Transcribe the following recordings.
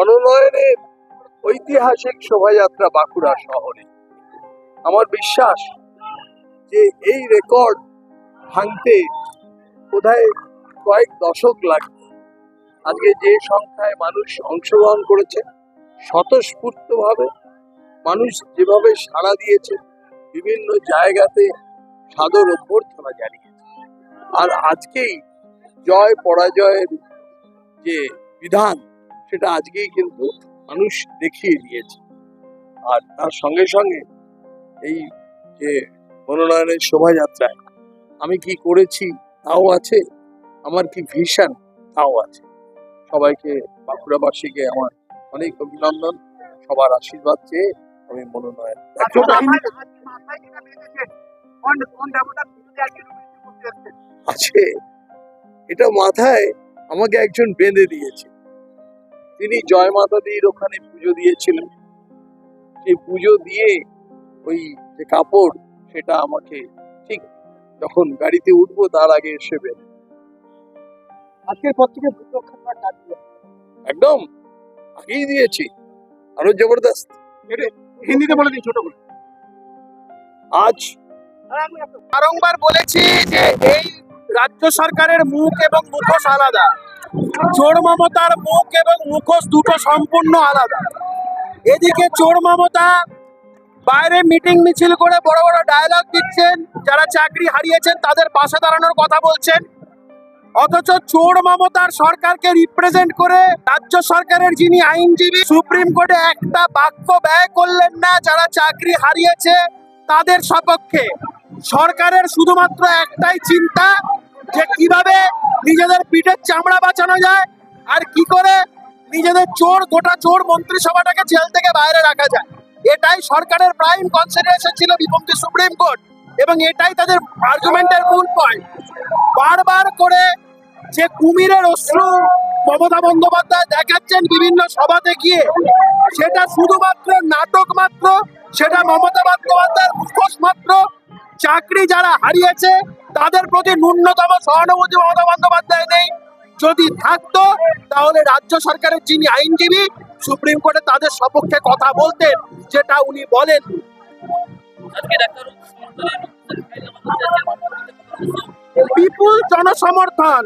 মনোনয়নের ঐতিহাসিক শোভাযাত্রা বাঁকুড়া শহরে। আমার বিশ্বাস যে এই রেকর্ড ভাঙতে বোধহয় কয়েক দশক লাগবে। আজকে যে সংখ্যায় মানুষ অংশগ্রহণ করেছে, স্বতঃস্ফূর্তভাবে মানুষ যেভাবে সাড়া দিয়েছে, বিভিন্ন জায়গাতে সাদর অভ্যর্থনা জানিয়েছে। আর আজকেই জয় পরাজয়ের যে বিধান সেটা আজকেই কিন্তু মানুষ দেখিয়ে দিয়েছে। আর তার সঙ্গে সঙ্গে এই যে মনোনয়নের শোভাযাত্রায় আমি কি করেছি তাও আছে আমার কি ভিশন তাও আছে। সবাইকে বাঁকুড়াবাসীকে আমার অনেক অভিনন্দন সবার আশীর্বাদ চেয়ে আমি মনোনয়ন আচ্ছা? আছে। এটা মাথায় আমাকে একজন বেঁধে দিয়েছে। তিনি জয় মাতা দির ওখানে পুজো দিয়েছিলেন। সেই পুজো দিয়ে ওই যে কাপড় সেটা আমাকে ঠিক যখন গাড়িতে উঠবো তার আগে এসে বেঁধে আজকের পর থেকে। একদম আগেই দিয়েছি। আরও জবরদস্ত। হিন্দিতে বলে দিন ছোট করে। আজ বারংবার বলেছি যে এই রাজ্য সরকারের মুখ এবং মুখোশ আলাদা। চোর মমতার মুখ এবং মুখোশ দুটো সম্পূর্ণ আলাদা। এদিকে চোর মমতা বাইরে মিটিং মিছিল করে বড় বড় ডায়লগ দিচ্ছেন, যারা চাকরি হারিয়েছেন তাদের পাশে দাঁড়ানোর কথা বলছেন। অথচ চোর মমতার সরকারকে রিপ্রেজেন্ট করে রাজ্য সরকারের যিনি আইনজীবী, সুপ্রিম কোর্টে একটা বাক্য ব্যয় করলেন না, যারা চাকরি হারিয়েছে তাদের সপক্ষে। সরকারের শুধুমাত্র একটাই চিন্তা যে কীভাবে নিজেদের পিঠের চামড়া বাঁচানো যায় আর কি করে নিজেদের চোর, গোটা চোর মন্ত্রিসভাটাকে জেল থেকে বাইরে রাখা যায়। এটাই সরকারের প্রাইম কনসিডারেশন ছিল বিপক্ষে সুপ্রিম কোর্ট এবং এটাই তাদের আর্গুমেন্টের মূল পয়েন্ট বারবার করে যে কুমিরের অশ্রু মমতা বন্দ্যোপাধ্যায় দেখাচ্ছেন বিভিন্ন সভাতে গিয়ে, সেটা শুধুমাত্র নাটক মাত্র, সেটা মমতা বন্দ্যোপাধ্যায়ের মুখোশ মাত্র চাকরি যারা হারিয়েছে তাদের প্রতি ন্যূনতম সহানুভূতি মমতা বন্দ্যোপাধ্যায় নেই। যদি থাকতো তাহলে রাজ্য সরকারের যিনি আইনজীবী সুপ্রিম কোর্টে তাদের সপক্ষে কথা বলতেন যেটা উনি বলেন। বিপুল জনসমর্থন।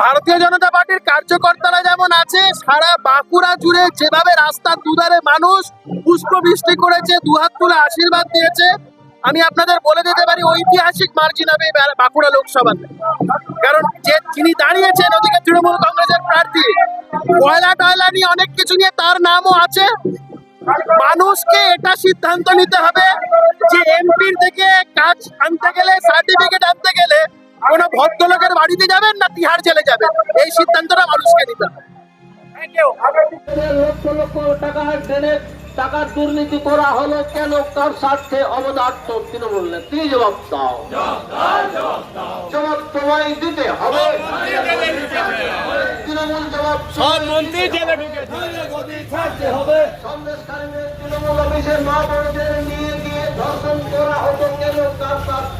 ভারতীয় জনতা পার্টির কার্যকর্তারা যেমন আছে সারা বাঁকুড়া জুড়ে যেভাবে রাস্তার দুধারে মানুষ পুষ্প বৃষ্টি করেছে দুহাত তুলে আশীর্বাদ দিয়েছে আমি আপনাদের বলে দিতে পারি ঐতিহাসিক মার্জিন হবে বাঁকুড়া লোকসভাতে। কারণ যে যিনি দাঁড়িয়েছেন ওদিকে তৃণমূল কংগ্রেসের প্রার্থী কয়লা টয়লা নিয়ে অনেক কিছু নিয়ে তার নামও আছে। মানুষকে এটা সিদ্ধান্ত নিতে হবে যে এমপির থেকে কাজ আনতে গেলে সার্টিফিকেট আনতে গেলে কোনো ভদ্রলোকের বাড়িতে যাবেন না তিহার জেলে যাবেন? এই সিদ্ধান্তটা মানুষকে নিতে হবে। লক্ষ লক্ষ টাকা ট্রেনের টাকার দুর্নীতি করা হলো কেন? কার স্বার্থে অবদার্থ তৃণমূল তিনি জবাব দাও। জবাব তোমায় দিতে হবে। তৃণমূল জবাব সব মন্ত্রী জেলে ঢুকেছে। হবে সন্দেশকারীদের তৃণমূল অফিসের মা বোনদের নিয়ে গিয়ে ধর্ষণ করা হতো কেন? কার স্বার্থে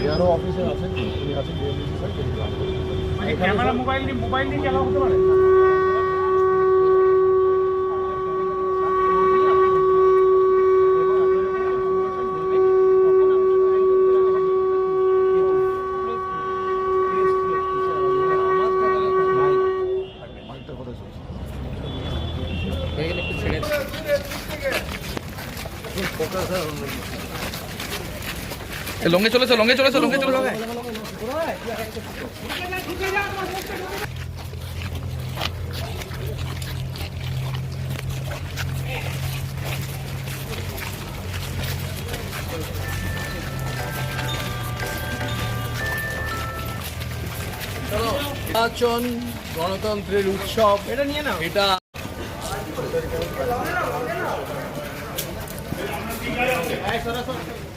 এআরও অফিসে আছেন উনি আছেন ডিএমডিসি স্যার ক্যামেরা মোবাইল দিয়ে মোবাইল দিয়ে চালাও হতে পারে? লঙ্গে চলেছে লঙ্গে চলেছে লঙ্গে চলেছে। নির্বাচন গণতন্ত্রের উৎসব এটা নিয়ে না এটা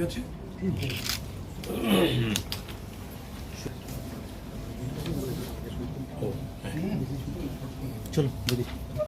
ঠিক আছে চলো দিদি